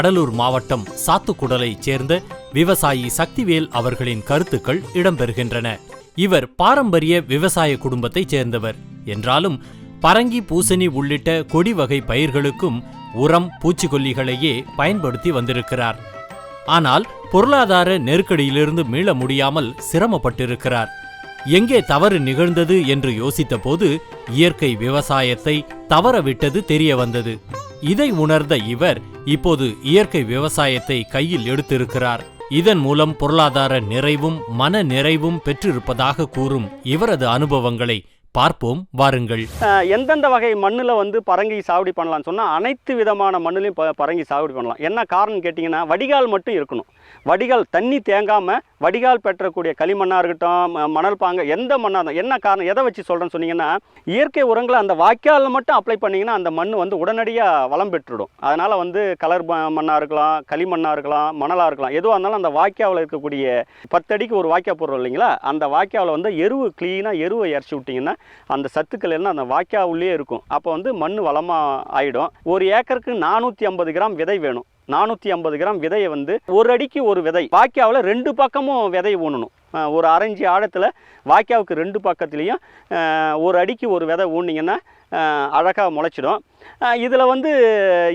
கடலூர் மாவட்டம் சாத்துக்குடலைச் சேர்ந்த விவசாயி சக்திவேல் அவர்களின் கருத்துக்கள் இடம்பெறுகின்றன. இவர் பாரம்பரிய விவசாய குடும்பத்தைச் சேர்ந்தவர். என்றாலும் பரங்கி பூசணி உள்ளிட்ட கொடி வகை பயிர்களுக்கும் உரம் பூச்சிக்கொல்லிகளையே பயன்படுத்தி வந்திருக்கிறார். ஆனால் பொருளாதார நெருக்கடியிலிருந்து மீள முடியாமல் சிரமப்பட்டிருக்கிறார். எங்கே தவறு நிகழ்ந்தது என்று யோசித்தபோது இயற்கை விவசாயத்தை தவறவிட்டது தெரிய வந்தது இதை உணர்ந்த இவர் இப்போது இயற்கை விவசாயத்தை கையில் எடுத்திருக்கிறார். இதன் மூலம் பொருளாதார நிறைவும் மன நிறைவும் பெற்றிருப்பதாக கூறும் இவரது அனுபவங்களை பார்ப்போம் வாருங்கள். அஹ் எந்தெந்த வகை மண்ணில் வந்து பரங்கி சாகுடி பண்ணலாம்னு சொன்னால் அனைத்து விதமான மண்ணுலையும் ப பரங்கி சாகுடி பண்ணலாம். என்ன காரணம் கேட்டிங்கன்னா வடிகால் மட்டும் இருக்கணும். வடிகால் தண்ணி தேங்காமல் வடிகால் பெற்றக்கூடிய களிமண்ணாக இருக்கட்டும் ம- மணல் பாங்க எந்த மண்ணாக இருந்தாலும் என்ன காரணம் எதை வச்சு சொல்கிறேன்னு சொன்னீங்கன்னா இயற்கை உரங்களை அந்த வாய்க்காலில் மட்டும் அப்ளை பண்ணிங்கன்னா அந்த மண் வந்து உடனடியாக வளம் பெற்றுடும். அதனால் வந்து கலர் மண்ணாக இருக்கலாம் களிமண்ணாக இருக்கலாம் மணலாக இருக்கலாம். எதுவாக இருந்தாலும் அந்த வாய்க்காவில் இருக்கக்கூடிய பத்தடிக்கு ஒரு வாய்க்கா போடுறோம் இல்லைங்களா? அந்த வாய்க்காவில் வந்து எருவு க்ளீனாக எருவை இறச்சி விட்டிங்கன்னா அந்த சத்துக்கள் எல்லாம் அந்த வாய்க்கா உள்ளே இருக்கும். அப்போ வந்து மண் வளமாக ஆகிடும் ஒரு ஏக்கருக்கு நானூற்றி ஐம்பது கிராம் விதை வேணும். நானூற்றி ஐம்பது கிராம் விதையை வந்து ஒரு அடிக்கு ஒரு விதை. வாய்க்காவில் ரெண்டு பக்கமும் விதை ஊனணும். ஒரு அரைஞ்சி ஆழத்தில் வாய்க்காவுக்கு ரெண்டு பக்கத்துலேயும் ஒரு அடிக்கு ஒரு விதை ஊனிங்கன்னா அழகாக முளைச்சிடும். இதில் வந்து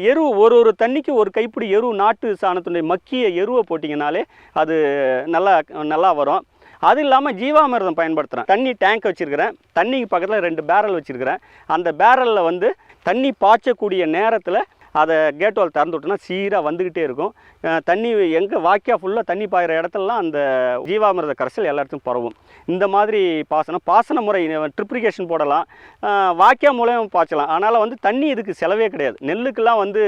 எரு ஒரு ஒரு தண்ணிக்கு ஒரு கைப்பிடி எரு நாட்டு சாணத்துடைய மக்கிய எருவை போட்டிங்கனாலே அது நல்லா நல்லா வரும். அது இல்லாமல் ஜீவாமிர்தம் பயன்படுத்துகிறேன் தண்ணி டேங்க் வச்சுருக்கிறேன். தண்ணிக்கு பக்கத்தில் ரெண்டு பேரல் வச்சுருக்கிறேன். அந்த பேரலில் வந்து தண்ணி பாய்ச்சக்கூடிய நேரத்தில் அதை கேட் வால் திறந்து விட்டோன்னா சீராக வந்துக்கிட்டே இருக்கும். தண்ணி எங்கே வாக்கியா ஃபுல்லாக தண்ணி பாயிற இடத்துலலாம் அந்த ஜீவாமிரத கரைசல் எல்லா இடத்துக்கும் பரவும். இந்த மாதிரி பாசனம் பாசன முறை ட்ரிப்ரிகேஷன் போடலாம். வாக்கியா மூலம் பாய்ச்சலாம். அதனால் வந்து தண்ணி இதுக்கு செலவே கிடையாது. நெல்லுக்கெல்லாம் வந்து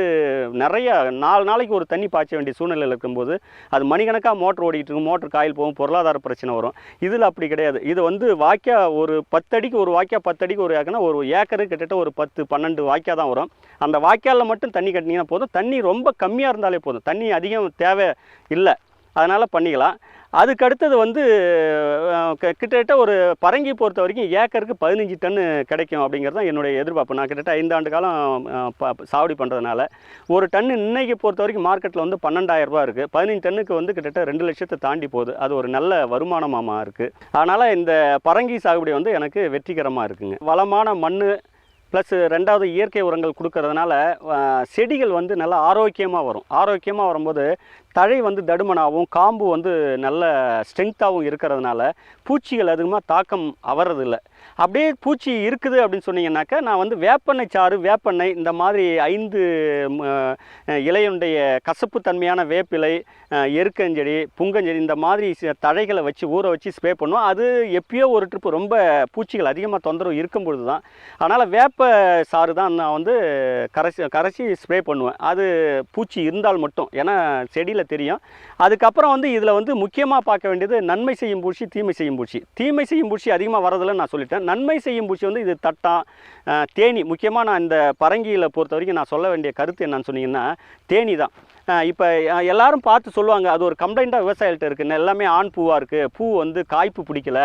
நிறைய நாலு நாளைக்கு ஒரு தண்ணி பாய்ச்ச வேண்டிய சூழ்நிலையில் இருக்கும்போது அது மணிக்கணக்காக மோட்டர் ஓடிக்கிட்டு இருக்கும். மோட்டர் காயில் போகும் பொருளாதார பிரச்சனை வரும். இதில் அப்படி கிடையாது. இது வந்து வாக்கியா ஒரு பத்தடிக்கு ஒரு வாக்கியா பத்தடிக்கு ஒரு ஏக்கர்னா ஒரு ஏக்கரு கிட்டத்தட்ட ஒரு பத்து பன்னெண்டு வாக்கியா தான் வரும். அந்த வாய்க்காலில் மட்டும் தண்ணி கட்டினீங்கன்னா போதும். தண்ணி ரொம்ப கம்மியாக இருந்தாலே போதும். தண்ணி அதிகம் தேவை இல்லை. அதனால் பண்ணிக்கலாம். அதுக்கு அடுத்தது வந்து க- கிட்டத்தட்ட ஒரு பரங்கி பொறுத்த வரைக்கும் ஏக்கருக்கு பதினஞ்சு டன்னு கிடைக்கும் அப்படிங்கிறது தான் என்னுடைய எதிர்பார்ப்பு. நான் கிட்டத்தட்ட ஐந்தாண்டு காலம் ப- சாவடி பண்ணுறதுனால ஒரு டன்னு இன்னைக்கு பொறுத்த வரைக்கும் மார்க்கெட்டில் வந்து பன்னெண்டாயிரம் இருக்குது பதினஞ்சு டன்னுக்கு வந்து கிட்டத்தட்ட ரெண்டு லட்சத்தை தாண்டி போகுது. அது ஒரு நல்ல வருமானமாக இருக்குது அதனால் இந்த பரங்கி சாகுபடி வந்து எனக்கு வெற்றிகரமாக இருக்குங்க. வளமான மண் ப்ளஸ் ரெண்டாவது இயற்கை உரங்கள் கொடுக்கறதுனால செடிகள் வந்து நல்லா ஆரோக்கியமாக வரும். ஆரோக்கியமாக வரும்போது தழை வந்து தடுமனாகவும் காம்பு வந்து நல்ல ஸ்ட்ரென்த்தாகவும் இருக்கிறதுனால பூச்சிகள் அதிகமாக தாக்கம் அவரதில்லை அப்படியே பூச்சி இருக்குது அப்படின்னு சொன்னீங்கன்னாக்கா நான் வந்து வேப்பெண்ணெய் சாறு வேப்பெண்ணெய் இந்த மாதிரி ஐந்து இலையுடைய கசப்பு தன்மையான வேப்பிலை எருக்கஞ்செடி புங்கஞ்செடி இந்த மாதிரி தழைகளை வச்சு ஊற வச்சு ஸ்ப்ரே பண்ணுவோம். அது எப்பயோ ஒரு ட்ரிப்பு ரொம்ப பூச்சிகள் அதிகமாக தொந்தரவு இருக்கும் பொழுது தான் அதனால் வேப்ப சாறு தான் நான் வந்து கரைச்சி கரைச்சி ஸ்ப்ரே பண்ணுவேன். அது பூச்சி இருந்தால் மட்டும். ஏன்னா செடியில் தெரியும். அதுக்கப்புறம் வந்து இதில் வந்து முக்கியமாக பார்க்க வேண்டியது நன்மை செய்யும் பூச்சி தீமை செய்யும் பூச்சி. தீமை செய்யும் பூச்சி அதிகமாக வரதில்லை நான் சொல்லிட்டேன். நன்மை செய்யும் பூச்சி வந்து இது தட்டான் தேனி. முக்கியமாக நான் இந்த பரங்கியில் பொறுத்த வரைக்கும் நான் சொல்ல வேண்டிய கருத்து என்னன்னு சொன்னீங்கன்னா தேனி தான். இப்போ எல்லாரும் பார்த்து சொல்லுவாங்க அது ஒரு கம்ப்ளைண்ட்டாக விவசாயிகள்ட்ட இருக்குது எல்லாமே ஆண் பூவாக இருக்குது பூ வந்து காய்ப்பு பிடிக்கல.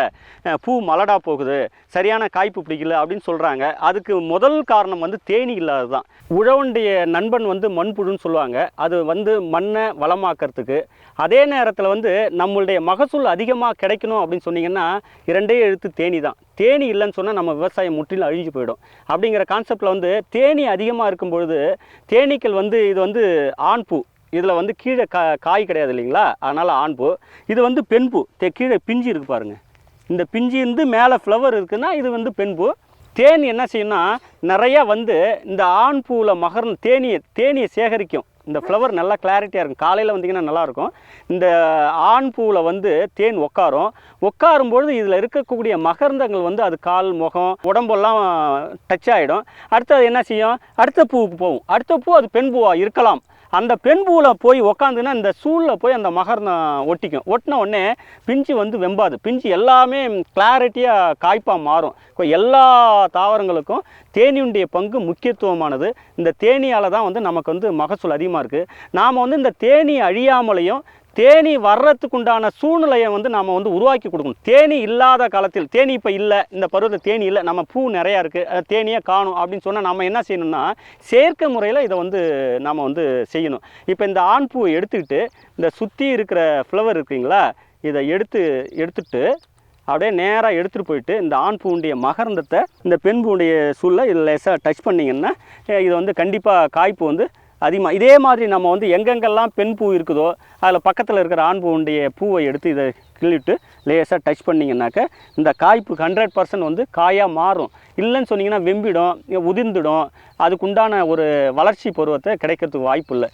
பூ மலடா போகுது. சரியான காய்ப்பு பிடிக்கல அப்படின்னு சொல்கிறாங்க அதுக்கு முதல் காரணம் வந்து தேனி இல்லாதது தான் உழவனுடைய நண்பன் வந்து மண்புழுன்னு சொல்லுவாங்க. அது வந்து மண்ணை வளமாக்கிறதுக்கு. அதே நேரத்தில் வந்து நம்மளுடைய மகசூல் அதிகமாக கிடைக்கணும் அப்படின்னு சொன்னீங்கன்னா இரண்டே எழுத்து தேனி தான் தேனி இல்லைன்னு சொன்னால் நம்ம விவசாயம் முற்றிலும் அழிஞ்சு போயிடும். அப்படிங்கிற கான்செப்டில் வந்து தேனி அதிகமாக இருக்கும் பொழுது தேனீக்கள் வந்து இது வந்து ஆண் பூ. இதில் வந்து கீழே கா காய் கிடையாது இல்லைங்களா? அதனால் ஆண் பூ. இது வந்து பெண் பூ. தே கீழே பிஞ்சு இருக்கு பாருங்கள் இந்த பிஞ்சு இருந்து மேலே ஃப்ளவர் இருக்குதுன்னா இது வந்து பெண் பூ. தேனி என்ன செய்யணும்னா நிறையா வந்து இந்த ஆண் பூவில் மகர்ந்து தேனியை தேனியை சேகரிக்கும். இந்த ஃப்ளவர் நல்லா கிளாரிட்டியாக இருக்கும். காலையில் வந்தீங்கன்னா நல்லாயிருக்கும் இந்த ஆண் பூவில் வந்து தேன் உட்காரும் உட்காரும் பொழுது இதில் இருக்கக்கூடிய மகர்ந்தங்கள் வந்து அது கால் முகம் உடம்பெல்லாம் டச் ஆகிடும் அடுத்து அது என்ன செய்யும்? அடுத்த பூவுக்கு போகும். அடுத்த பூ அது பெண் பூவாக இருக்கலாம். அந்த பெண் பூவில் போய் உக்காந்துன்னா இந்த சூழில் போய் அந்த மகர்ந்தம் ஒட்டிக்கும். ஒட்டின உடனே பிஞ்சு வந்து வெம்பாது. பிஞ்சு எல்லாமே கிளாரிட்டியாக காய்ப்பாக மாறும். இப்போ எல்லா தாவரங்களுக்கும் தேனியுடைய பங்கு முக்கியத்துவமானது. இந்த தேனியால் தான் வந்து நமக்கு வந்து மகசூல் அதிகமாக இருக்குது நாம் வந்து இந்த தேனி அழியாமலையும் தேனி வர்றதுக்கு உண்டான சூழ்நிலையை வந்து நாம் வந்து உருவாக்கி கொடுக்கணும். தேனி இல்லாத காலத்தில் தேனி இப்போ இல்லை இந்த பருவத்தில் தேனி இல்லை நம்ம பூ நிறையா இருக்குது தேனியே காணும் அப்படின்னு சொன்னால் நம்ம என்ன செய்யணும்னா செயற்கை முறையில் இதை வந்து நாம் வந்து செய்யணும். இப்போ இந்த ஆண் பூவை எடுத்துக்கிட்டு இந்த சுற்றி இருக்கிற ஃப்ளவர் இருக்குங்களா இதை எடுத்து எடுத்துட்டு அப்படியே நேராக எடுத்துகிட்டு போயிட்டு இந்த ஆண் பூவுடைய மகரந்தத்தை இந்த பெண் பூவுடைய சூழலை இதில் லேசாக டச் பண்ணிங்கன்னா இதை இது வந்து கண்டிப்பாக காய்ப்பு வந்து அதிகமாக இதே மாதிரி நம்ம வந்து எங்கெங்கெல்லாம் பெண் பூ இருக்குதோ அதில் பக்கத்தில் இருக்கிற ஆண் பூவுடைய பூவை எடுத்து இதை கிள்ளிட்டு லேசாக டச் பண்ணிங்கனாக்க இந்த காய்ப்பு ஹண்ட்ரட் பர்சன்ட் வந்து காயாக மாறும். இல்லைன்னு சொன்னீங்கன்னா வெம்பிடும் உதிர்ந்துடும். அதுக்குண்டான ஒரு வளர்ச்சி பருவத்தை கிடைக்கிறதுக்கு வாய்ப்பு இல்லை.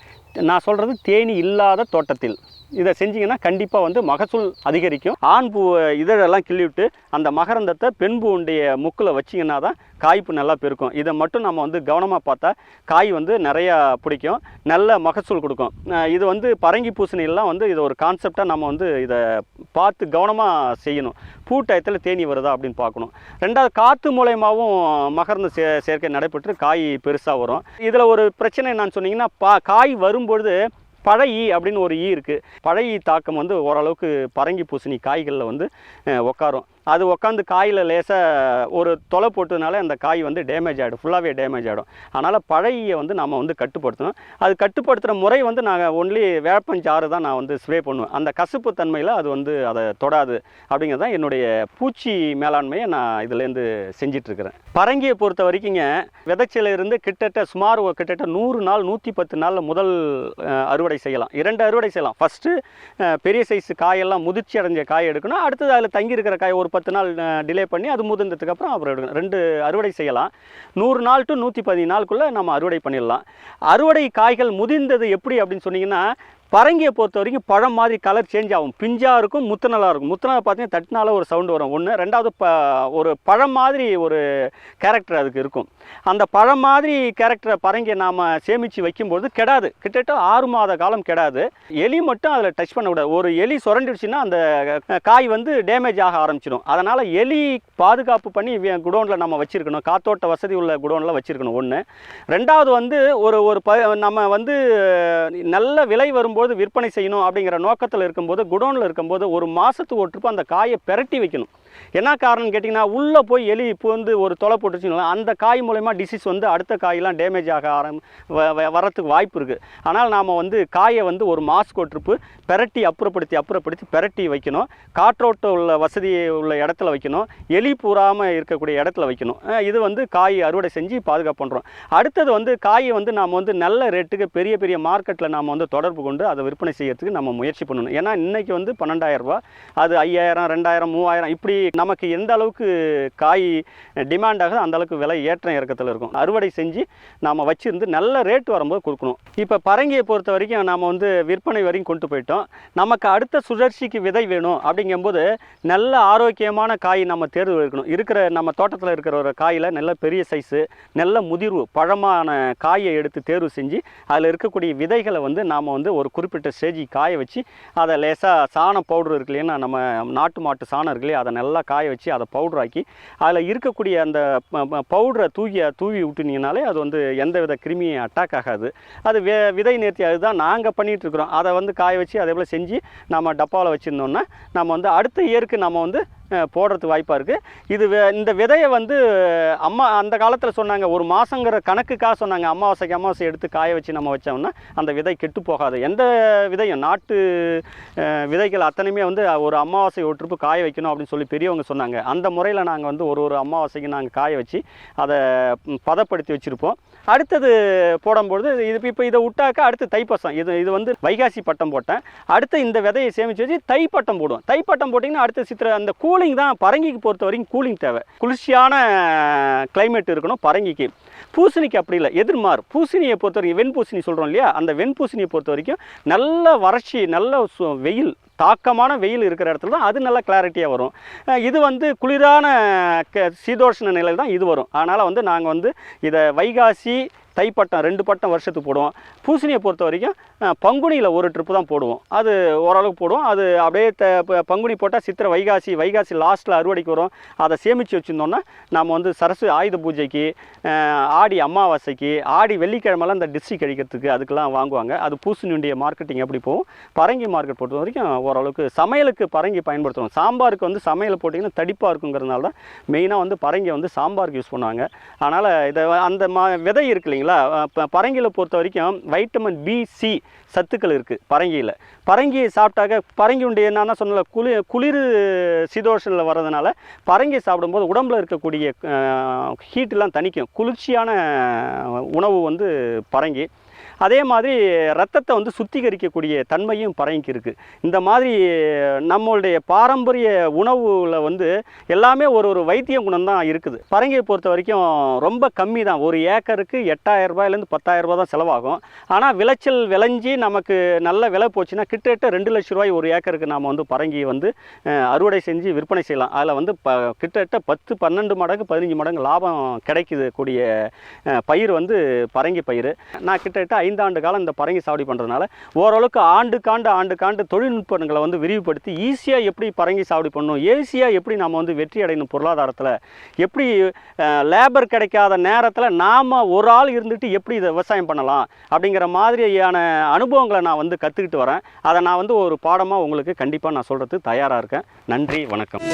நான் சொல்கிறது தேனி இல்லாத தோட்டத்தில். இதை செஞ்சீங்கன்னா கண்டிப்பாக வந்து மகசூல் அதிகரிக்கும். ஆண் பூ இதழெல்லாம் கிள்ளிவிட்டு அந்த மகரந்தத்தை பெண் பூவுடைய முக்கில் வச்சிங்கன்னா தான் காய்ப்பு நல்லா பெருக்கும். இதை மட்டும் நம்ம வந்து கவனமாக பார்த்தா காய் வந்து நிறையா பிடிக்கும். நல்ல மகசூல் கொடுக்கும். இது வந்து பரங்கி பூசணியெல்லாம் வந்து இதை ஒரு கான்செப்டாக நம்ம வந்து இதை பார்த்து கவனமாக செய்யணும். பூ டயத்தில் தேனி வருதா அப்படின்னு பார்க்கணும். ரெண்டாவது காற்று மூலயமாவும் மகரந்த சே சேர்க்கை நடைபெற்று காய் பெருசாக வரும். இதில் ஒரு பிரச்சனை என்னன்னு சொன்னீங்கன்னா பா காய் வரும்பொழுது பழையி அப்படின்னு ஒரு ஈ இருக்குது பழையி தாக்கம் வந்து ஓரளவுக்கு பரங்கி பூசணி காய்களில் வந்து உக்காரும். அது உட்காந்து காயில் லேசாக ஒரு தொலை போட்டதுனால அந்த காய் வந்து டேமேஜ் ஆகிடும் ஃபுல்லாகவே டேமேஜ் ஆகிடும் அதனால் பழையை வந்து நம்ம வந்து கட்டுப்படுத்தணும். அது கட்டுப்படுத்துகிற முறை வந்து நாங்கள் ஒன்லி வேப்பஞ்சாறு தான் நான் வந்து ஸ்ப்ரே பண்ணுவேன். அந்த கசுப்பு தன்மையில் அது வந்து அதை தொடாது அப்படிங்கிறது தான் என்னுடைய பூச்சி மேலாண்மையை நான் இதுலேருந்து செஞ்சிட்ருக்கிறேன். பரங்கியை பொறுத்த வரைக்குங்க விதைச்சிலிருந்து கிட்டத்தட்ட சுமார் ஒரு கிட்டத்தட்ட நூறு நாள் நூற்றி பத்து நாளில் முதல் அறுவடை செய்யலாம். இரண்டு அறுவடை செய்யலாம். ஃபஸ்ட்டு பெரிய சைஸ் காயெல்லாம் முதிர்ச்சி அடைஞ்ச காய் எடுக்கணும். அடுத்தது அதில் தங்கி இருக்கிற காய் ஒரு பத்து நாள் டிலே பண்ணி அது முதிர்ந்ததுக்கு அப்புறம் அப்புறம் எடுக்கணும். ரெண்டு அறுவடை செய்யலாம். நூறு நாள் டு நூற்றி பதினஞ்சு நாளுக்குள்ளே நம்ம அறுவடை பண்ணிடலாம். அறுவடை காய்கள் முதிர்ந்தது எப்படி அப்படின்னு சொன்னீங்கன்னா பரங்கியை பொறுத்த வரைக்கும் பழம் மாதிரி கலர் சேஞ்ச் ஆகும். பிஞ்சாக இருக்கும் முத்தநலாக இருக்கும். முத்தனலை பார்த்தீங்கன்னா தட்டினால ஒரு சவுண்டு வரும். ஒன்று ரெண்டாவது ப ஒரு பழம் மாதிரி ஒரு கேரக்டர் அதுக்கு இருக்கும். அந்த பழம் மாதிரி கேரக்டரை பரங்கியை நாம் சேமித்து வைக்கும்போது கெடாது. கிட்டத்தட்ட ஆறு மாத காலம் கெடாது. எலி மட்டும் அதில் டச் பண்ணக்கூடாது ஒரு எலி சுரண்டிடுச்சுன்னா அந்த காய் வந்து டேமேஜ் ஆக ஆரம்பிச்சிடும். அதனால் எலி பாதுகாப்பு பண்ணி குடோனில் நம்ம வச்சுருக்கணும். காத்தோட்ட வசதி உள்ள குடோனில் வச்சுருக்கணும். ஒன்று ரெண்டாவது வந்து ஒரு ஒரு ப நம்ம வந்து நல்ல விலை வரும்போது விற்பனை செய்யணும் அப்படிங்கிற நோக்கத்தில் இருக்கும்போது குடோனில் இருக்கும்போது ஒரு மாதத்துக்கு ஒரு ட்ரிப் அந்த காயை பெரட்டி வைக்கணும். என்ன காரணம் கேட்டிங்கன்னா உள்ளே போய் எலி இப்போ வந்து ஒரு தொலை போட்டுச்சுங்களா அந்த காய் மூலயமா டிசீஸ் வந்து அடுத்த காயெல்லாம் டேமேஜ் ஆக ஆரம் வ- வ- வரத்துக்கு வாய்ப்பு இருக்குது ஆனால் நாம் வந்து காயை வந்து ஒரு மாஸ்க் ட்ரிப்பு பெரட்டி அப்புறப்படுத்தி அப்புறப்படுத்தி பெரட்டி வைக்கணும். காற்றோட்டம் உள்ள வசதி உள்ள இடத்துல வைக்கணும். எலி பூராமல் இருக்கக்கூடிய இடத்துல வைக்கணும். இது வந்து காய் அறுவடை செஞ்சு பாதுகாப்பு பண்ணுறோம் அடுத்தது வந்து காயை வந்து நாம் வந்து நல்ல ரேட்டுக்கு பெரிய பெரிய மார்க்கெட்டில் நாம் வந்து தொடர்பு கொண்டு அதை விற்பனை செய்யறதுக்கு நம்ம முயற்சி பண்ணணும். ஏன்னா இன்றைக்கி வந்து பன்னெண்டாயிரம் அது ஐயாயிரம் ரெண்டாயிரம் மூவாயிரம் இப்படி நமக்கு எந்த அளவுக்கு காய் டிமாண்ட் ஆகுது அந்த அளவுக்கு விலை ஏற்றம் இறக்கத்தில் இருக்கும். அறுவடை செஞ்சு நாம் வச்சுருந்து நல்ல ரேட் வரும்போது கொடுக்கணும். இப்போ பரங்கியை பொறுத்த வரைக்கும் நாம் வந்து விற்பனை வரைக்கும் கொண்டு போயிட்டோம். நமக்கு அடுத்த சுழற்சிக்கு விதை வேணும் அப்படிங்கும்போது நல்ல ஆரோக்கியமான காய் நம்ம தேர்வு இருக்கணும் இருக்கிற நம்ம தோட்டத்தில் இருக்கிற ஒரு காயில் நல்ல பெரிய சைஸு நல்ல முதிர்வு பழமான காயை எடுத்து தேர்வு செஞ்சு அதில் இருக்கக்கூடிய விதைகளை வந்து நாம் வந்து ஒரு குறிப்பிட்ட ஸ்டேஜி காய வச்சு அதை லேசாக சாணம் பவுடர் இருக்கு இல்லையா நம்ம நாட்டு மாட்டு சாணம் இருக்கு இல்லையா அதை நல்லா நல்லா காய வச்சு அதை பவுடராக்கி அதில் இருக்கக்கூடிய அந்த பவுடரை தூக்கி தூவி விட்டுனீங்கனாலே அது வந்து எந்த வித கிருமியும் அட்டாக் ஆகாது. அது வே விதை நேர்த்தி அதுதான் நாங்கள் பண்ணிகிட்டு இருக்கிறோம். அதை வந்து காய வச்சு அதே போல் செஞ்சு நம்ம டப்பாவில் வச்சுருந்தோம்னா நம்ம வந்து அடுத்த இயருக்கு நம்ம வந்து போடுறதுக்கு வாய்ப்பாக இருக்குது இது வே- இந்த விதையை வந்து அம்மா அந்த காலத்தில் சொன்னாங்க ஒரு மாதங்கிற கணக்குக்காக சொன்னாங்க. அமாவாசைக்கு அமாவாசை எடுத்து காய வச்சு நம்ம வச்சோம்னா அந்த விதை கெட்டு போகாது. எந்த விதையும் நாட்டு விதைகள் அத்தனையுமே வந்து ஒரு அமாவாசை ஒற்றுப்பு காய வைக்கணும் அப்படின்னு சொல்லி பெரியவங்க சொன்னாங்க. அந்த முறையில் நாங்கள் வந்து ஒரு ஒரு அமாவாசைக்கு நாங்கள் காய வச்சு அதை பதப்படுத்தி வச்சுருப்போம். அடுத்தது போடும்பொழுது இது இப்போ இதை விட்டாக்கா அடுத்து தைப்பசம். இது இது வந்து வைகாசி பட்டம் போட்டேன். அடுத்து இந்த விதையை சேமித்து வச்சு தைப்பட்டம் போடுவோம் தைப்பட்டம் போட்டிங்கன்னா அடுத்த சித்திரை அந்த கூலிங் தான் பரங்கிக்கு பொறுத்த வரைக்கும் கூலிங் தேவை. குளிர்ச்சியான கிளைமேட் இருக்கணும் பரங்கிக்கு. பூசணிக்கு அப்படி இல்லை எதிர்மாறு. பூசணியை பொறுத்த வரைக்கும் வெண்பூசணி சொல்கிறோம் இல்லையா? அந்த வெண்பூசணியை பொறுத்த வரைக்கும் நல்ல வறட்சி நல்ல சு- வெயில் தாக்கமான வெயில் இருக்கிற இடத்துல தான் அது நல்லா கிளாரிட்டியாக வரும். இது வந்து குளிரான க சீதோஷ்ண நிலையில் தான் இது வரும். அதனால் வந்து நாங்கள் வந்து இதை வைகாசி தைப்பட்டம் ரெண்டு பட்டம் வருஷத்துக்கு போடுவோம். பூசணியை பொறுத்த வரைக்கும் பங்குனியில் ஒரு ட்ரிப்பு தான் போடுவோம். அது ஓரளவுக்கு போடுவோம். அது அப்படியே த ப- பங்குனி போட்டால் சித்திரை வைகாசி வைகாசி லாஸ்ட்டில் அறுவடைக்கு வரும். அதை சேமித்து வச்சுருந்தோம்னா நம்ம வந்து சரஸ்வதி ஆயுத பூஜைக்கு ஆடி அமாவாசைக்கு ஆடி வெள்ளிக்கிழமெல்லாம் இந்த டிஸ்ட்ரிக் கழிக்கிறதுக்கு அதுக்கெல்லாம் வாங்குவாங்க. அது பூசணியுடைய மார்க்கெட்டிங் எப்படி போகும்? பரங்கி மார்க்கெட் பொறுத்த வரைக்கும் ஓரளவுக்கு சமையலுக்கு பரங்கி பயன்படுத்துவோம் சாம்பாருக்கு வந்து சமையல் போட்டிங்கன்னா தடிப்பாக இருக்குங்கிறதுனால தான் மெயினாக வந்து பரங்கி வந்து சாம்பாருக்கு யூஸ் பண்ணுவாங்க. அதனால் இதை அந்த மா விதை இருக்கு இல்லைங்களா இப்போ பரங்கியில் பொறுத்த வரைக்கும் வைட்டமின் பி சி சத்துக்கள் இருக்குது பரங்கியில். பரங்கி சாப்பிட்டாக்க பரங்கி உண்டு என்னன்னா சொன்னல குளிர் குளிர் சீதோஷனில் வர்றதுனால பரங்கி சாப்பிடும்போது உடம்புல இருக்கக்கூடிய ஹீட்டெலாம் தணிக்கும். குளிர்ச்சியான உணவு வந்து பரங்கி. அதே மாதிரி ரத்தத்தை வந்து சுத்திகரிக்கக்கூடிய தன்மையும் பரங்கிக்கு இருக்குது இந்த மாதிரி நம்மளுடைய பாரம்பரிய உணவுல வந்து எல்லாமே ஒரு ஒரு வைத்திய குணம் தான் இருக்குது. பரங்கியை பொறுத்த வரைக்கும் ரொம்ப கம்மி தான் ஒரு ஏக்கருக்கு எட்டாயிரம் ரூபாயிலேருந்து பத்தாயிரம் ரூபாய் தான் செலவாகும். ஆனால் விளைச்சல் விளைஞ்சி நமக்கு நல்ல விலை போச்சுன்னா கிட்டத்தட்ட ரெண்டு லட்ச ரூபாய் ஒரு ஏக்கருக்கு நாம் வந்து பரங்கி வந்து அறுவடை செஞ்சு விற்பனை செய்யலாம். அதில் வந்து ப கிட்டத்தட்ட பத்து பன்னெண்டு மடங்கு பதினஞ்சு மடங்கு லாபம் கிடைக்குது கூடிய பயிர் வந்து பரங்கி பயிர். நான் கிட்டத்தட்ட ஐந்தாண்டு காலம் இந்த பரங்கி சாவடி பண்ணுறதுனால ஓரளவுக்கு ஆண்டுக்காண்டு ஆண்டுக்காண்டு தொழில்நுட்பங்களை வந்து விரிவுபடுத்தி ஈஸியாக எப்படி பரங்கி சாவடி பண்ணணும் ஈஸியாக எப்படி நம்ம வந்து வெற்றி அடையணும் பொருளாதாரத்தில் எப்படி லேபர் கிடைக்காத நேரத்தில் நாம் ஒரு ஆள் இருந்துட்டு எப்படி இதை விவசாயம் பண்ணலாம் அப்படிங்கிற மாதிரியான அனுபவங்களை நான் வந்து கற்றுக்கிட்டு வரேன். அதை நான் வந்து ஒரு பாடமாக உங்களுக்கு கண்டிப்பாக நான் சொல்கிறதுக்கு தயாராக இருக்கேன். நன்றி வணக்கம்.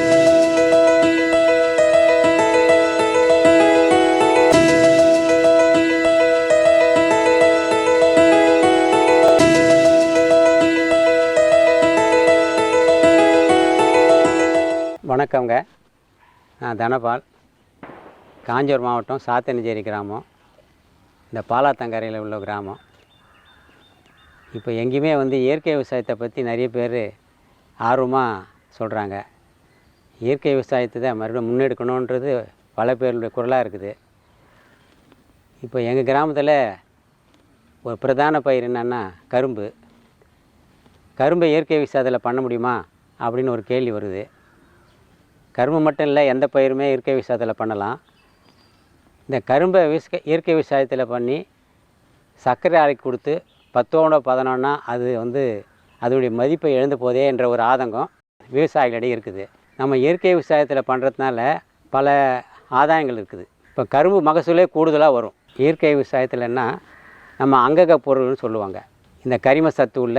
வணக்கங்க நான் தனபால். காஞ்சூர் மாவட்டம் சாத்தனஞ்சேரி கிராமம். இந்த பாலாத்தங்கரையில் உள்ள கிராமம். இப்போ எங்கேயுமே வந்து இயற்கை விவசாயத்தை பற்றி நிறைய பேர் ஆர்வமாக சொல்கிறாங்க இயற்கை விவசாயத்தை தான் மறுபடியும் முன்னெடுக்கணுன்றது பல பேருடைய குரலாக இருக்குது. இப்போ எங்கள் கிராமத்தில் ஒரு பிரதான பயிர் என்னென்னா கரும்பு. கரும்பை இயற்கை விவசாயத்தில் பண்ண முடியுமா அப்படின்னு ஒரு கேள்வி வருது. கரும்பு மட்டும் இல்லை எந்த பயிருமே இயற்கை விவசாயத்தில் பண்ணலாம். இந்த கரும்பை விவச இயற்கை விவசாயத்தில் பண்ணி சர்க்கரை அரைக்கி கொடுத்து பத்தோட பதினொன்னா அது வந்து அதனுடைய மதிப்பை எழுந்து போதே என்ற ஒரு ஆதங்கம் விவசாயிகளிடையே இருக்குது. நம்ம இயற்கை விவசாயத்தில் பண்ணுறதுனால பல ஆதாயங்கள் இருக்குது. இப்போ கரும்பு மகசூலே கூடுதலாக வரும். இயற்கை விவசாயத்தில்னா நம்ம அங்கக பொருள்னு சொல்லுவாங்க. இந்த கரிம சத்து உள்ள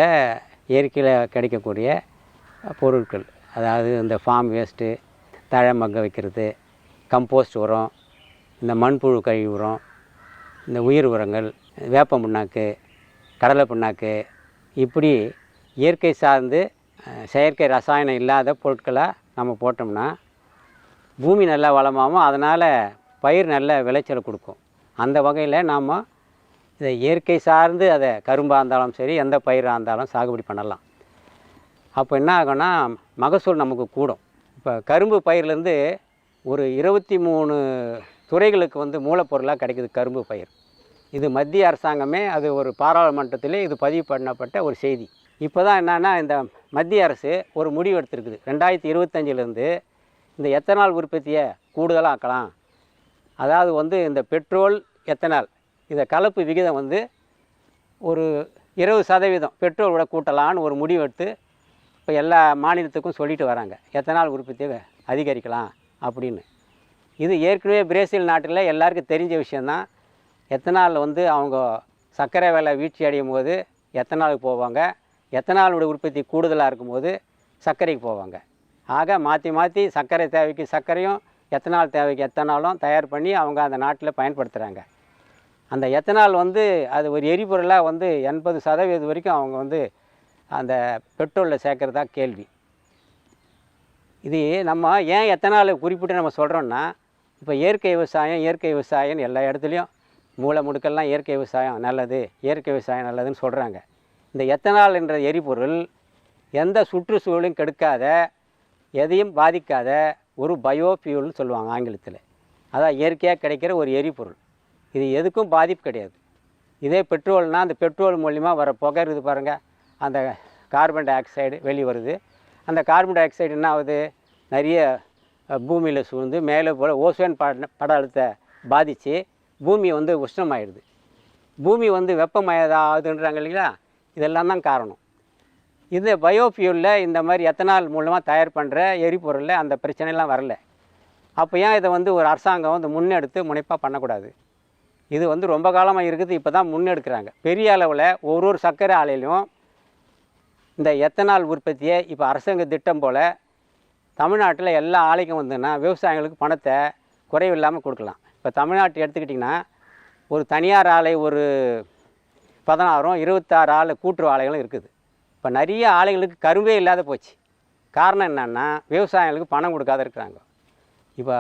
இயற்கையில் கிடைக்கக்கூடிய பொருட்கள் அதாவது இந்த ஃபார்ம் வேஸ்ட்டு தழை மக்க வைக்கிறது கம்போஸ்ட் உரம் இந்த மண்புழு கழிவு உரம் இந்த உயிர் உரங்கள் வேப்ப புண்ணாக்கு கடலை புண்ணாக்கு இப்படி இயற்கை சார்ந்து செயற்கை ரசாயனம் இல்லாத பொருட்களை நம்ம போட்டோம்னா பூமி நல்லா வளமாகும் அதனால் பயிர் நல்ல விளைச்சலை கொடுக்கும். அந்த வகையில் நாம் இதை இயற்கை சார்ந்து அதை கரும்பாக இருந்தாலும் சரி எந்த பயிராக இருந்தாலும் சாகுபடி பண்ணலாம். அப்போ என்ன ஆகும்னா மகசூல் நமக்கு கூடும். இப்போ கரும்பு பயிர்லேருந்து ஒரு இருபத்தி மூணு துறைகளுக்கு வந்து மூலப்பொருளாக கிடைக்குது கரும்பு பயிர். இது மத்திய அரசாங்கமே அது ஒரு பாராளுமன்றத்திலே இது பதிவு பண்ணப்பட்ட ஒரு செய்தி. இப்போ தான் என்னென்னா இந்த மத்திய அரசு ஒரு முடிவு எடுத்திருக்குது. ரெண்டாயிரத்தி இருபத்தஞ்சிலேருந்து இந்த எத்தனால் உற்பத்தியை கூடுதலாக ஆக்கலாம் அதாவது வந்து இந்த பெட்ரோல் எத்தனால் இந்த கலப்பு விகிதம் வந்து ஒரு இருபது சதவீதம் பெட்ரோல் விட கூட்டலான்னு ஒரு முடிவு எடுத்து இப்போ எல்லா மாநிலத்துக்கும் சொல்லிட்டு வராங்க. எத்தனால் உற்பத்தியை அதிகரிக்கலாம் அப்படின்னு. இது ஏற்கனவே பிரேசில் நாட்டில் எல்லாருக்கும் தெரிஞ்ச விஷயந்தான் எத்தனால் வந்து அவங்க சர்க்கரை வேலை வீழ்ச்சி அடையும் போது எத்தனாலுக்கு போவாங்க? எத்தனாலுடைய உற்பத்தி கூடுதலாக இருக்கும்போது சர்க்கரைக்கு போவாங்க. ஆக மாற்றி மாற்றி சர்க்கரை தேவைக்கு சர்க்கரையும் எத்தனால் தேவைக்கு எத்தனாலும் தயார் பண்ணி அவங்க அந்த நாட்டில் பயன்படுத்துகிறாங்க அந்த எத்தனால் வந்து அது ஒரு எரிபொருளாக வந்து எண்பது சதவீதம் வரைக்கும் அவங்க வந்து அந்த பெட்ரோலில் சேர்க்குறதா கேள்வி. இது நம்ம ஏன் எத்தனால் குறிப்பிட்டு நம்ம சொல்கிறோன்னா இப்போ இயற்கை விவசாயம் இயற்கை விவசாயம் எல்லா இடத்துலையும் மூளை முடுக்கெல்லாம் இயற்கை விவசாயம் நல்லது இயற்கை விவசாயம் நல்லதுன்னு சொல்கிறாங்க இந்த எத்தனால் என்ற எரிபொருள் எந்த சுற்றுச்சூழலும் கெடுக்காத எதையும் பாதிக்காத ஒரு பயோஃபியூல்னு சொல்லுவாங்க ஆங்கிலத்தில். அதான் இயற்கையாக கிடைக்கிற ஒரு எரிபொருள். இது எதுக்கும் பாதிப்பு கிடையாது. இதே பெட்ரோல்னால் அந்த பெட்ரோல் மூலிமா வர புகை இருக்குது பாருங்கள் அந்த கார்பன் டை ஆக்சைடு வெளியே வருது அந்த கார்பன் டை ஆக்சைடு என்ன ஆகுது நிறைய பூமியில் சூழ்ந்து மேலே போல் ஓசோன் பட பட படலத்தை பாதித்து பூமி வந்து உஷ்ணமாயிடுது. பூமி வந்து வெப்பமயதாகுதுன்றாங்க இல்லைங்களா? இதெல்லாம் தான் காரணம். இது பயோஃபியூலில் இந்த மாதிரி எத்தனால் மூலமாக தயார் பண்ணுற எரிபொருளில் அந்த பிரச்சனைலாம் வரல. அப்போ ஏன் இதை வந்து ஒரு அரசாங்கம் வந்து முன்னெடுத்து முனைப்பாக பண்ணக்கூடாது? இது வந்து ரொம்ப காலமாக இருக்குது இப்போ தான் முன்னெடுக்கிறாங்க. பெரிய அளவில் ஒரு ஒரு சர்க்கரை ஆலையிலையும் இந்த எத்தனால் உற்பத்தியை இப்போ அரசாங்க திட்டம் போல் தமிழ்நாட்டில் எல்லா ஆலைக்கும் வந்துன்னா விவசாயிகளுக்கு பணத்தை குறைவில்லாமல் கொடுக்கலாம். இப்போ தமிழ்நாட்டை எடுத்துக்கிட்டிங்கன்னா ஒரு தனியார் ஆலை ஒரு பதினாறும் இருபத்தாறு ஆலை கூட்டுறவு ஆலைகளும் இருக்குது. இப்போ நிறைய ஆலைகளுக்கு கரும்பே இல்லாத போச்சு. காரணம் என்னென்னா விவசாயிகளுக்கு பணம் கொடுக்காத இருக்கிறாங்க. இப்போ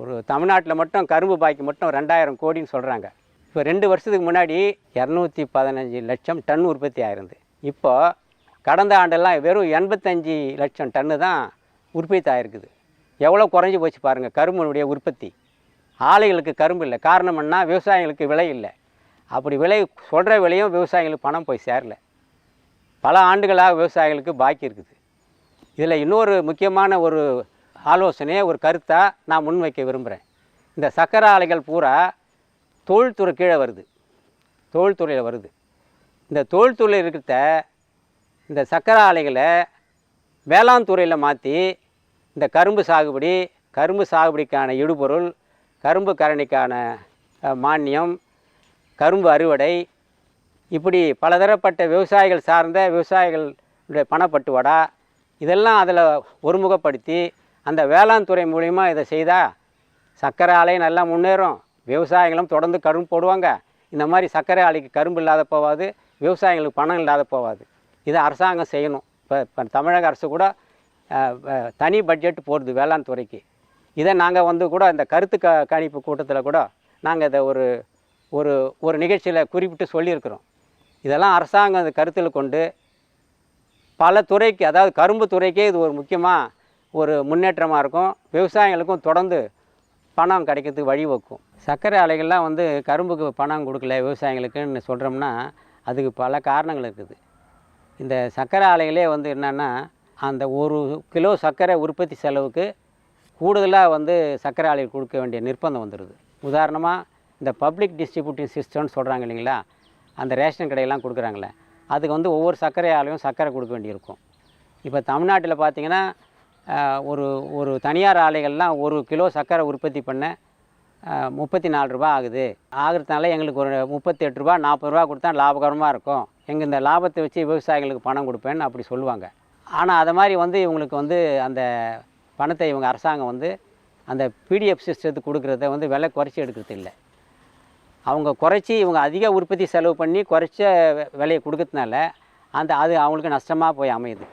ஒரு தமிழ்நாட்டில் மட்டும் கரும்பு பாய்க்கு மட்டும் ரெண்டாயிரம் கோடின்னு சொல்கிறாங்க இப்போ ரெண்டு வருஷத்துக்கு முன்னாடி இரநூத்தி பதினஞ்சு லட்சம் டன் உற்பத்தி ஆயிருந்து இப்போது கடந்த ஆண்டெல்லாம் வெறும் எண்பத்தஞ்சு லட்சம் டன்னு தான் உற்பத்தி ஆகிருக்குது எவ்வளோ குறைஞ்சி போச்சு பாருங்கள் கரும்புனுடைய உற்பத்தி. ஆலைகளுக்கு கரும்பு இல்லை. காரணம் என்ன? விவசாயிகளுக்கு விலை இல்லை. அப்படி விலை சொல்கிற விலையும் விவசாயிகளுக்கு பணம் போய் சேரல. பல ஆண்டுகளாக விவசாயிகளுக்கு பாக்கி இருக்குது. இதில் இன்னொரு முக்கியமான ஒரு ஆலோசனையை ஒரு கருத்தாக நான் முன்வைக்க விரும்புகிறேன். இந்த சக்கரை ஆலைகள் பூரா தொழில்துறை கீழே வருது. தொழில்துறையில் வருது. இந்த தொழில்துறையில் இருக்கிற இந்த சக்கரை ஆலைகளை வேளாண் துறையில் மாற்றி இந்த கரும்பு சாகுபடி கரும்பு சாகுபடிக்கான இடுபொருள் கரும்பு கரணிக்கான மானியம் கரும்பு அறுவடை இப்படி பலதரப்பட்ட விவசாயிகள் சார்ந்த விவசாயிகளுடைய பணப்பட்டுவாடா இதெல்லாம் அதில் ஒருமுகப்படுத்தி அந்த வேளாண் துறை மூலிமா இதை செய்தால் சர்க்கரை ஆலை நல்லா முன்னேறும். விவசாயிகளும் தொடர்ந்து கரும்பு போடுவாங்க. இந்த மாதிரி சர்க்கரை ஆலைக்கு கரும்பு இல்லாத போவாது விவசாயிகளுக்கு பணம் இல்லாத போவாது. இதை அரசாங்கம் செய்யணும். இப்போ இப்போ தமிழக அரசு கூட தனி பட்ஜெட் போடுது வேளாண் துறைக்கு. இதை நாங்கள் வந்து கூட இந்த கருத்து க கணிப்பு கூட்டத்தில் கூட நாங்கள் இதை ஒரு ஒரு ஒரு நிகழ்ச்சியில் குறிப்பிட்டு சொல்லியிருக்கிறோம். இதெல்லாம் அரசாங்கம் இந்த கருத்தில் கொண்டு பல துறைக்கு அதாவது கரும்பு துறைக்கே இது ஒரு முக்கியமாக ஒரு முன்னேற்றமாக இருக்கும். விவசாயிகளுக்கும் தொடர்ந்து பணம் கிடைக்கிறதுக்கு வழிவகுக்கும் சர்க்கரை ஆலைகள்லாம் வந்து கரும்புக்கு பணம் கொடுக்கல விவசாயிகளுக்குன்னு சொல்கிறோம்னா அதுக்கு பல காரணங்கள் இருக்குது. இந்த சர்க்கரை ஆலைகளே வந்து என்னென்னா அந்த ஒரு கிலோ சர்க்கரை உற்பத்தி செலவுக்கு கூடுதலாக வந்து சர்க்கரை ஆலைக்கு கொடுக்க வேண்டிய நிர்பந்தம் வந்துடுது உதாரணமாக இந்த பப்ளிக் டிஸ்ட்ரிபியூட்டிங் சிஸ்டம்னு சொல்கிறாங்க இல்லைங்களா? அந்த ரேஷன் கடையெல்லாம் கொடுக்குறாங்களே அதுக்கு வந்து ஒவ்வொரு சர்க்கரை ஆலையும் சர்க்கரை கொடுக்க வேண்டியிருக்கும். இப்போ தமிழ்நாட்டில் பார்த்தீங்கன்னா ஒரு ஒரு தனியார் ஆலைகள்லாம் ஒரு கிலோ சர்க்கரை உற்பத்தி பண்ண முப்பத்தி நாலு ரூபா ஆகுது. ஆகிறதுனால எங்களுக்கு ஒரு முப்பத்தெட்டு ரூபா நாற்பது ரூபா கொடுத்தா லாபகரமாக இருக்கும். எங்கள் இந்த லாபத்தை வச்சு விவசாயிகளுக்கு பணம் கொடுப்பேன்னு அப்படி சொல்லுவாங்க. ஆனால் அதை மாதிரி வந்து இவங்களுக்கு வந்து அந்த பணத்தை இவங்க அரசாங்கம் வந்து அந்த பிடிஎஃப் சிஸ்டத்துக்கு கொடுக்குறத வந்து விலை குறைச்சி எடுக்கிறது இல்லை. அவங்க குறைச்சி இவங்க அதிக உற்பத்தி செலவு பண்ணி குறைச்ச விலையை கொடுக்கறதுனால அந்த அது அவங்களுக்கு நஷ்டமாக போய் அமையுது.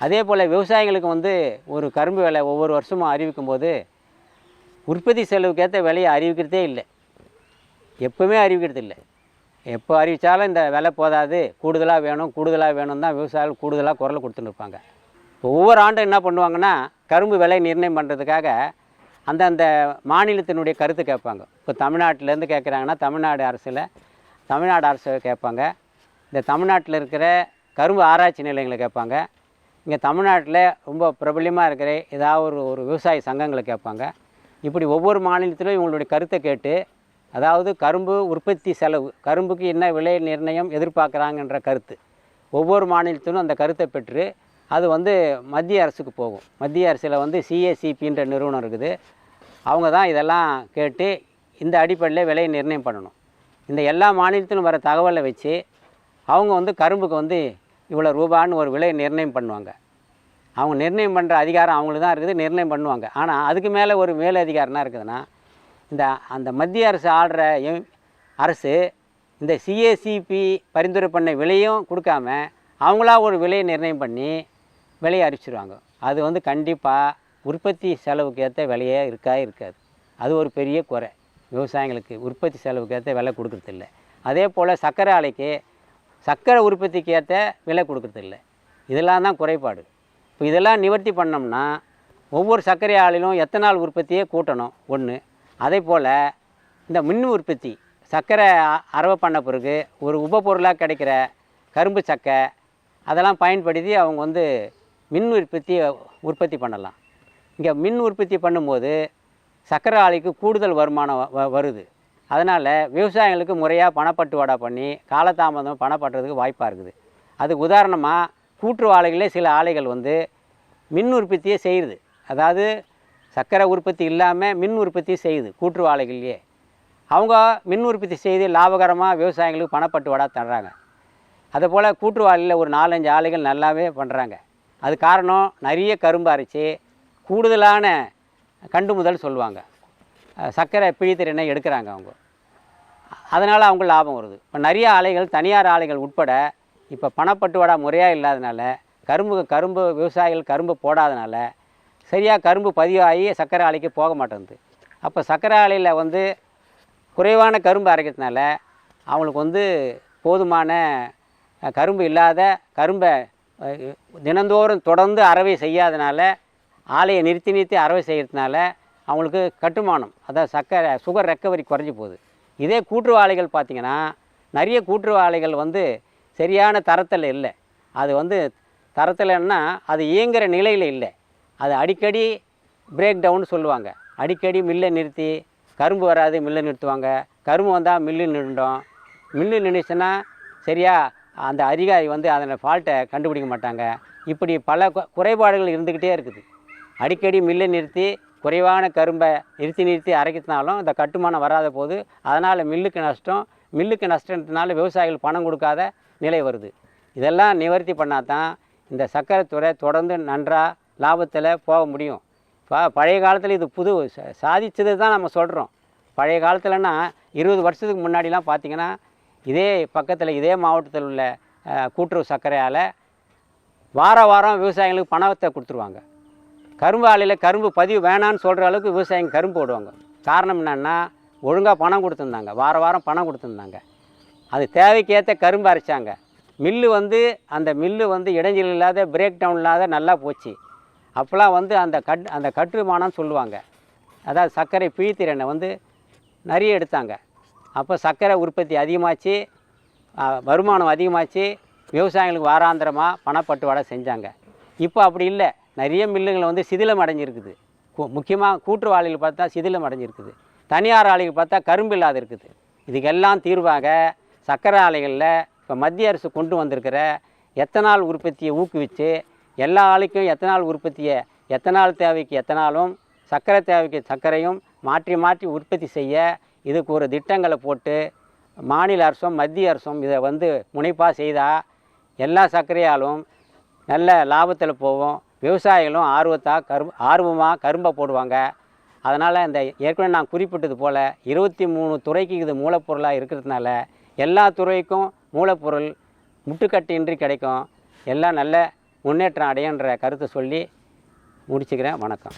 அதே போல் விவசாயிகளுக்கு வந்து ஒரு கரும்பு விலை ஒவ்வொரு வருஷமும் அறிவிக்கும் போது உற்பத்தி செலவுக்கேற்ற விலையை அறிவிக்கிறதே இல்லை. எப்போவுமே அறிவிக்கிறது இல்லை. எப்போ அறிவித்தாலும் இந்த விலை போதாது. கூடுதலாக வேணும் கூடுதலாக வேணும் தான் விவசாயிகள் கூடுதலாக குரல் கொடுத்துன்னு இருப்பாங்க. இப்போ ஒவ்வொரு ஆண்டும் என்ன பண்ணுவாங்கன்னா கரும்பு விலை நிர்ணயம் பண்ணுறதுக்காக அந்தந்த மாநிலத்தினுடைய கருத்து கேட்பாங்க. இப்போ தமிழ்நாட்டிலேருந்து கேட்குறாங்கன்னா தமிழ்நாடு அரசில் தமிழ்நாடு அரசு கேட்பாங்க. இந்த தமிழ்நாட்டில் இருக்கிற கரும்பு ஆராய்ச்சி நிலையங்களை கேட்பாங்க. இங்கே தமிழ்நாட்டில் ரொம்ப பிரபல்யமாக இருக்கிற ஏதாவது ஒரு ஒரு விவசாய சங்கங்களை கேட்பாங்க. இப்படி ஒவ்வொரு மாநிலத்திலும் இவங்களுடைய கருத்தை கேட்டு அதாவது கரும்பு உற்பத்தி செலவு கரும்புக்கு என்ன விலை நிர்ணயம் எதிர்பார்க்குறாங்கன்ற கருத்து. ஒவ்வொரு மாநிலத்திலும் அந்த கருத்தை பெற்று அது வந்து மத்திய அரசுக்கு போகும். மத்திய அரசில் வந்து சிஏசிபின்ற நிறுவனம் இருக்குது. அவங்க தான் இதெல்லாம் கேட்டு இந்த அடிப்படையில் விலையை நிர்ணயம் பண்ணணும். இந்த எல்லா மாநிலத்திலும் வர தகவலை வச்சு அவங்க வந்து கரும்புக்கு வந்து இவ்வளோ ரூபான்னு ஒரு விலையை நிர்ணயம் பண்ணுவாங்க. அவங்க நிர்ணயம் பண்ணுற அதிகாரம் அவங்களுக்கு தான் இருக்குது நிர்ணயம் பண்ணுவாங்க. ஆனால் அதுக்கு மேலே ஒரு மேல் என்ன இருக்குதுன்னா இந்த அந்த மத்திய அரசு ஆள்ற எம்- அரசு இந்த சிஏசிபி பரிந்துரை பண்ண விலையும் கொடுக்காம அவங்களா ஒரு விலையை நிர்ணயம் பண்ணி விலையை அறிவிச்சிருவாங்க அது வந்து கண்டிப்பாக உற்பத்தி செலவுக்கு ஏற்ற விலையே இருக்கா இருக்காது. அது ஒரு பெரிய குறை. விவசாயிகளுக்கு உற்பத்தி செலவுக்கு ஏற்ற விலை கொடுக்கறதில்ல அதே போல் சர்க்கரை ஆலைக்கு சர்க்கரை உற்பத்திக்கு ஏற்ற விலை கொடுக்குறதில்ல இதெல்லாம் தான் குறைபாடு. இப்போ இதெல்லாம் நிவர்த்தி பண்ணோம்னா ஒவ்வொரு சர்க்கரை ஆலையிலும் எத்தனால் உற்பத்தியே கூட்டணும்? ஒன்று அதே போல் இந்த மின் உற்பத்தி சர்க்கரை அரவை பண்ண பிறகு ஒரு உபப்பொருளாக கிடைக்கிற கரும்பு சக்கை அதெல்லாம் பயன்படுத்தி அவங்க வந்து மின் உற்பத்தி உற்பத்தி பண்ணலாம். இங்கே மின் உற்பத்தி பண்ணும்போது சர்க்கரை ஆலைக்கு கூடுதல் வருமானம் வ- வருது. அதனால் விவசாயிகளுக்கு முறையாக பணப்பட்டுவாடா பண்ணி காலதாமதம் பணப்பட்டுறதுக்கு வாய்ப்பாக இருக்குது. அதுக்கு உதாரணமாக கூட்டுற ஆலைகளே சில ஆலைகள் வந்து மின் உற்பத்தியே செய்யுது. அதாவது சர்க்கரை உற்பத்தி இல்லாமல் மின் உற்பத்தி செய்யுது கூட்டுறவு ஆலைகள்லேயே அவங்க மின் உற்பத்தி செய்து லாபகரமாக விவசாயிகளுக்கு பணப்பட்டுவாடாக தர்றாங்க. அதுபோல் கூட்டுறவு ஆலையில் ஒரு நாலஞ்சு ஆலைகள் நல்லாவே பண்ணுறாங்க அது காரணம் நிறைய கரும்பு அரைச்சி கூடுதலான கண்டு முதல் சொல்லுவாங்க. சக்கரை சர்க்கரை பிழித்திறனை எடுக்கிறாங்க அவங்க. அதனால் அவங்க லாபம் வருது. இப்போ நிறைய ஆலைகள் தனியார் ஆலைகள் உட்பட இப்போ பணப்பட்டுவாடா முறையாக இல்லாதனால கரும்பு கரும்பு விவசாயிகள் கரும்பு போடாதனால சரியாக கரும்பு பதிவாகி சர்க்கரை ஆலைக்கு போக மாட்டேங்குது. அப்போ சர்க்கரை ஆலையில் வந்து குறைவான கரும்பு அரைக்கிறதுனால அவங்களுக்கு வந்து போதுமான கரும்பு இல்லாத கரும்பை தினந்தோறும் தொடர்ந்து அறவை செய்யாதனால ஆலையை நிறுத்தி நிறுத்தி அறவை செய்கிறதுனால அவங்களுக்கு கட்டுமானம் அதாவது சர்க்கரை சுகர் ரெக்கவரி குறைஞ்சி போகுது. இதே கூட்டுறவு ஆலைகள் பார்த்திங்கன்னா நிறைய கூட்டுறவு ஆலைகள் வந்து சரியான தரத்தில் இல்லை. அது வந்து தரத்தில்னா அது இயங்குகிற நிலையில் இல்லை. அது அடிக்கடி பிரேக் டவுன் சொல்லுவாங்க. அடிக்கடி மில்லை நிறுத்தி கரும்பு வராது மில்லை நிறுத்துவாங்க. கரும்பு வந்தால் மில்லு நின்றுடும் மில்லு நின்றுச்சுன்னா சரியா அந்த அதிகாரி வந்து அதனை ஃபால்ட்டை கண்டுபிடிக்க மாட்டாங்க. இப்படி பல குறைபாடுகள் இருந்துக்கிட்டே இருக்குது. அடிக்கடி மில்லை நிறுத்தி குறைவான கரும்பை நிறுத்தி நிறுத்தி அரைக்கிறதுனாலும் இந்த கட்டுமானம் வராத போது அதனால் மில்லுக்கு நஷ்டம் மில்லுக்கு நஷ்டத்தினால விவசாயிகள் பணம் கொடுக்காத நிலை வருது. இதெல்லாம் நிவர்த்தி பண்ணால் தான் இந்த சர்க்கரை துறை தொடர்ந்து நன்றாக லாபத்தில் போக முடியும். இப்போ பழைய காலத்தில் இது புது சாதித்தது தான் நம்ம சொல்கிறோம் பழைய காலத்துலன்னா இருபது வருஷத்துக்கு முன்னாடிலாம் பார்த்திங்கன்னா இதே பக்கத்தில் இதே மாவட்டத்தில் உள்ள கூட்டுறவு சர்க்கரையால் வார வாரம் விவசாயிகளுக்கு பணத்தை கொடுத்துருவாங்க. கரும்பு ஆலையில் கரும்பு பதிவு வேணான்னு சொல்கிற அளவுக்கு விவசாயிங்க கரும்பு போடுவாங்க. காரணம் என்னென்னா ஒழுங்காக பணம் கொடுத்துருந்தாங்க. வார வாரம் பணம் கொடுத்துருந்தாங்க. அது தேவைக்கேற்ற கரும்பு அரைச்சாங்க. மில்லு வந்து அந்த மில்லு வந்து இடைஞ்சல் இல்லாத பிரேக் டவுன் இல்லாத நல்லா போச்சு. அப்போலாம் வந்து அந்த கட் அந்த கட்டுமானம் சொல்லுவாங்க. அதாவது சர்க்கரை பிழித்திறனை வந்து நிறைய எடுத்தாங்க. அப்போ சர்க்கரை உற்பத்தி அதிகமாச்சு வருமானம் அதிகமாச்சு விவசாயிகளுக்கு வாராந்திரமாக பணப்பட்டுவாடை செஞ்சாங்க. இப்போ அப்படி இல்லை. நிறைய மில்லுங்களை வந்து சிதிலம் அடைஞ்சிருக்குது. முக்கியமாக கூட்டுறவு ஆலைகள் பார்த்தா சிதிலம் அடைஞ்சிருக்குது. தனியார் ஆலைகள் பார்த்தா கரும்பு இல்லாத இருக்குது. இதுக்கெல்லாம் தீர்வாக சர்க்கரை ஆலைகளில் இப்போ மத்திய அரசு கொண்டு வந்திருக்கிற எத்தனால் உற்பத்தியை ஊக்குவித்து எல்லா ஆலைக்கும் எத்தனால் உற்பத்தியை எத்தனால் தேவைக்கு எத்தனாலும் சர்க்கரை தேவைக்கு சர்க்கரையும் மாற்றி மாற்றி உற்பத்தி செய்ய இதுக்கு ஒரு திட்டங்களை போட்டு மாநில அரசும் மத்திய அரசும் இதை வந்து முனைப்பாக செய்தால் எல்லா சர்க்கரையாலும் நல்ல லாபத்தில் போகும். விவசாயிகளும் ஆர்வத்தாக கரு ஆர்வமாக கரும்பை போடுவாங்க. அதனால் இந்த ஏற்கனவே நான் குறிப்பிட்டது போல் இருபத்தி மூணு துறைக்கு இது மூலப்பொருளாக இருக்கிறதுனால எல்லா துறைக்கும் மூலப்பொருள் முட்டுக்கட்டின்றி கிடைக்கும். எல்லாம் நல்ல முன்னேற்றம் அடையன்ற கருத்தை சொல்லி முடிச்சுக்கிறேன். வணக்கம்.